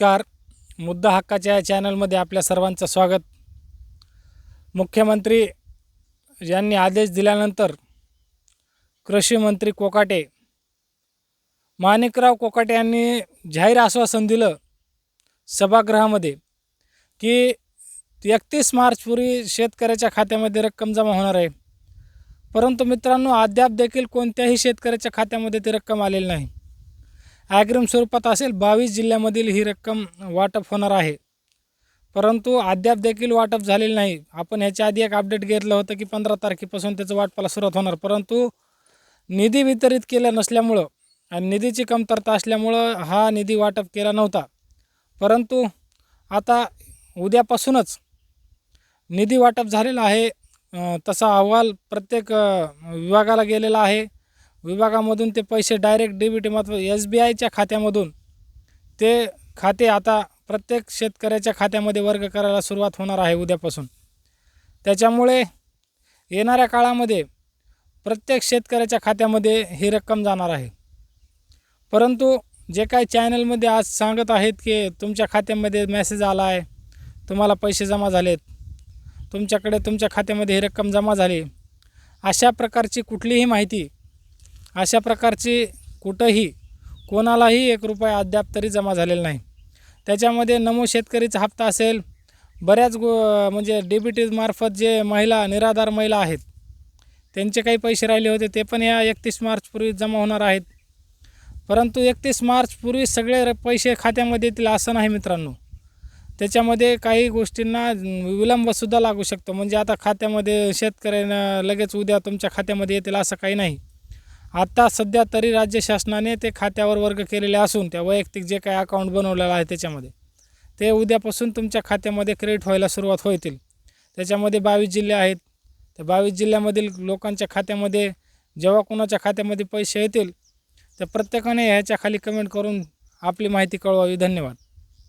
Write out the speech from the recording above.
नमस्कार. मुद्दा हक्काच्या या चॅनलमध्ये आपल्या सर्वांचं स्वागत. मुख्यमंत्री यांनी आदेश दिल्यानंतर कृषी मंत्री कोकाटे माणिकराव कोकाटे यांनी जाहीर आश्वासन दिलं सभागृहामध्ये की एकतीस मार्चपूर्वी शेतकऱ्याच्या खात्यामध्ये रक्कम जमा होणार आहे. परंतु मित्रांनो अद्याप देखील कोणत्याही शेतकऱ्याच्या खात्यामध्ये ती रक्कम आलेली नाही. ॲग्रिम स्वरूपात असेल बावीस जिल्ह्यामधील ही रक्कम वाटप होणार आहे. परंतु अद्याप देखील वाटप झालेलं नाही. आपण ह्याच्या आधी एक अपडेट घेतलं होतं की पंधरा तारखेपासून त्याचं वाटपाला सुरुवात होणार. परंतु निधी वितरित केलं नसल्यामुळं आणि निधीची कमतरता असल्यामुळं हा निधी वाटप केला नव्हता. परंतु आता उद्यापासूनच निधी वाटप झालेला आहे. तसा अहवाल प्रत्येक विभागाला गेलेला आहे. विभागामधून ते पैसे डायरेक्ट डी बी टी मार्फत एस बी आयच्या खात्यामधून. ते खाते आता प्रत्येक शेतकऱ्याच्या खात्यामध्ये वर्ग करायला सुरुवात होणार आहे उद्यापासून. त्याच्यामुळे येणाऱ्या काळामध्ये प्रत्येक शेतकऱ्याच्या खात्यामध्ये ही रक्कम जाणार आहे. परंतु जे काही चॅनलमध्ये आज सांगत आहेत की तुमच्या खात्यामध्ये मेसेज आला आहे तुम्हाला पैसे जमा झालेत तुमच्याकडे तुमच्या खात्यामध्ये ही रक्कम जमा झाली अशा प्रकारची कुठलीही माहिती अशा प्रकारची कुठंही कोणालाही एक रुपया अद्याप तरी जमा झालेला नाही. त्याच्यामध्ये नमो शेतकरीचा हप्ता असेल बऱ्याच गो म्हणजे डी बी टीमार्फत जे महिला निराधार महिला आहेत त्यांचे काही पैसे राहिले होते ते पण या एकतीस मार्चपूर्वी जमा होणार आहेत. परंतु एकतीस मार्चपूर्वी सगळे र पैसे खात्यामध्ये येतील असं नाही मित्रांनो. त्याच्यामध्ये काही गोष्टींना विलंबसुद्धा लागू शकतो. म्हणजे आता खात्यामध्ये शेतकऱ्यांना लगेच उद्या तुमच्या खात्यामध्ये येतील असं काही नाही. आता सध्या तरी राज्य शासनाने ते खात्यावर वर्ग केलेले असून त्या वैयक्तिक जे काही अकाउंट बनवलेलं आहे त्याच्यामध्ये ते उद्यापासून तुमच्या खात्यामध्ये क्रेडिट व्हायला सुरुवात होतील. त्याच्यामध्ये बावीस जिल्हे आहेत. त्या बावीस जिल्ह्यामधील लोकांच्या खात्यामध्ये जेव्हा कोणाच्या खात्यामध्ये पैसे येतील तर प्रत्येकाने ह्याच्या खाली कमेंट करून आपली माहिती कळवावी. धन्यवाद.